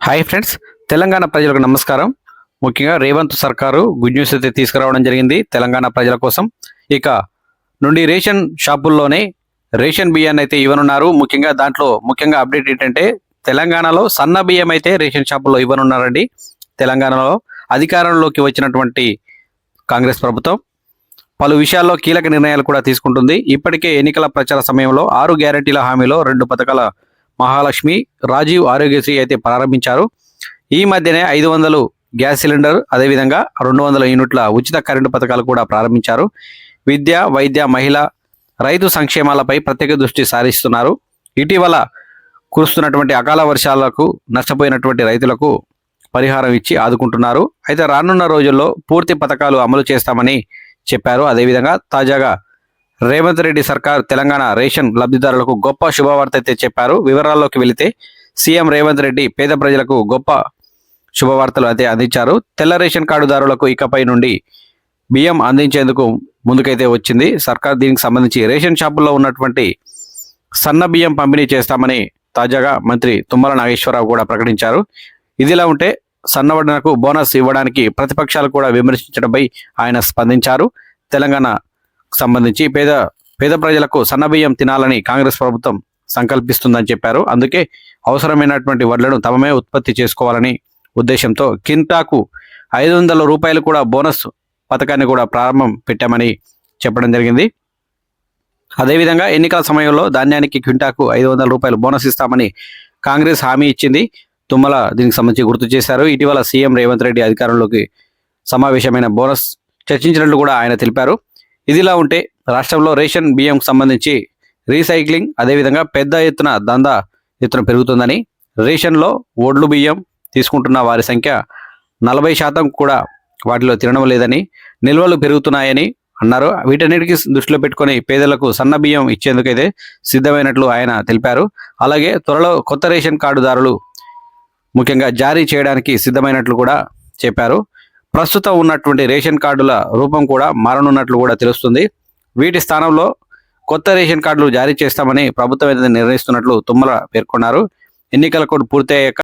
Hi friends Telangana ప్రజలకు నమస్కారం. ముఖ్యంగా రేవంత్ సర్కారు గుడ్ న్యూస్ అయితే తీసుకురావడం జరిగింది తెలంగాణ ప్రజల కోసం. ఇక నుండి రేషన్ షాపుల్లోనే రేషన్ బియ్యాన్ని అయితే ఇవ్వనున్నారు. ముఖ్యంగా దాంట్లో ముఖ్యంగా అప్డేట్ ఏంటంటే తెలంగాణలో సన్న బియ్యం అయితే రేషన్ షాపుల్లో ఇవ్వనున్నారండి. తెలంగాణలో అధికారంలోకి వచ్చినటువంటి కాంగ్రెస్ ప్రభుత్వం. పలు విషయాల్లో కీలక నిర్ణయాలు కూడా తీసుకుంటుంది. ఇప్పటికే ఎన్నికల ప్రచార సమయంలో ఆరు గ్యారంటీల హామీలో రెండు పథకాల మహాలక్ష్మి రాజీవ్ ఆరోగ్యశ్రీ అయితే ప్రారంభించారు. ఈ మధ్యనే ఐదు వందలు గ్యాస్ సిలిండర్ అదేవిధంగా రెండు వందల యూనిట్ల ఉచిత కరెంటు పథకాలు కూడా ప్రారంభించారు. విద్య వైద్య మహిళ రైతు సంక్షేమాలపై ప్రత్యేక దృష్టి సారిస్తున్నారు. ఇటీవల కురుస్తున్నటువంటి అకాల వర్షాలకు నష్టపోయినటువంటి రైతులకు పరిహారం ఇచ్చి ఆదుకుంటున్నారు. అయితే రానున్న రోజుల్లో పూర్తి పథకాలు అమలు చేస్తామని చెప్పారు. అదేవిధంగా తాజాగా రేవంత్ రెడ్డి సర్కార్ తెలంగాణ రేషన్ లబ్ధిదారులకు గొప్ప శుభవార్త అయితే చెప్పారు. వివరాల్లోకి వెళితే సీఎం రేవంత్ రెడ్డి పేద ప్రజలకు గొప్ప శుభవార్తలు అయితే అందించారు. తెల్ల రేషన్ కార్డుదారులకు ఇకపై నుండి బియ్యం అందించేందుకు ముందుకైతే వచ్చింది. సర్కార్ దీనికి సంబంధించి రేషన్ షాపుల్లో ఉన్నటువంటి సన్న బియ్యం పంపిణీ చేస్తామని తాజాగా మంత్రి తుమ్మల నాగేశ్వరరావు కూడా ప్రకటించారు. ఇదిలా ఉంటే సన్నవడనకు బోనస్ ఇవ్వడానికి ప్రతిపక్షాలు కూడా విమర్శించడంపై ఆయన స్పందించారు. తెలంగాణ సంబంధించి పేద పేద ప్రజలకు సన్నబియ్యం తినాలని కాంగ్రెస్ ప్రభుత్వం సంకల్పిస్తుందని చెప్పారు. అందుకే అవసరమైనటువంటి వడ్లను తమమే ఉత్పత్తి చేసుకోవాలని ఉద్దేశంతో కింటాకు ఐదు వందల రూపాయలు కూడా బోనస్ పథకాన్ని కూడా ప్రారంభం పెట్టామని చెప్పడం జరిగింది. అదేవిధంగా ఎన్నికల సమయంలో ధాన్యానికి క్వింటాకు ఐదు వందల రూపాయలు బోనస్ ఇస్తామని కాంగ్రెస్ హామీ ఇచ్చింది. తుమ్మల దీనికి సంబంధించి గుర్తు చేశారు. ఇటీవల సీఎం రేవంత్ రెడ్డి అధికారంలోకి సమావేశమైన బోనస్ చర్చించినట్లు కూడా ఆయన తెలిపారు. ఇదిలా ఉంటే రాష్ట్రంలో రేషన్ బియ్యంకు సంబంధించి రీసైక్లింగ్ అదేవిధంగా పెద్ద ఎత్తున దందా ఎత్తున పెరుగుతుందని రేషన్లో ఒడ్లు బియ్యం తీసుకుంటున్న వారి సంఖ్య నలభై శాతం కూడా వాటిలో తినడం లేదని నిల్వలు పెరుగుతున్నాయని అన్నారు. వీటన్నిటికీ దృష్టిలో పెట్టుకొని పేదలకు సన్న బియ్యం ఇచ్చేందుకైతే సిద్ధమైనట్లు ఆయన తెలిపారు. అలాగే త్వరలో కొత్త రేషన్ కార్డుదారులు ముఖ్యంగా జారీ చేయడానికి సిద్ధమైనట్లు కూడా చెప్పారు. ప్రస్తుతం ఉన్నటువంటి రేషన్ కార్డుల రూపం కూడా మారనున్నట్లు కూడా తెలుస్తుంది. వీటి స్థానంలో కొత్త రేషన్ కార్డులు జారీ చేస్తామని ప్రభుత్వం నిర్ణయిస్తున్నట్లు తుమ్మల పేర్కొన్నారు. ఎన్నికల కోడ్ పూర్తయ్యాక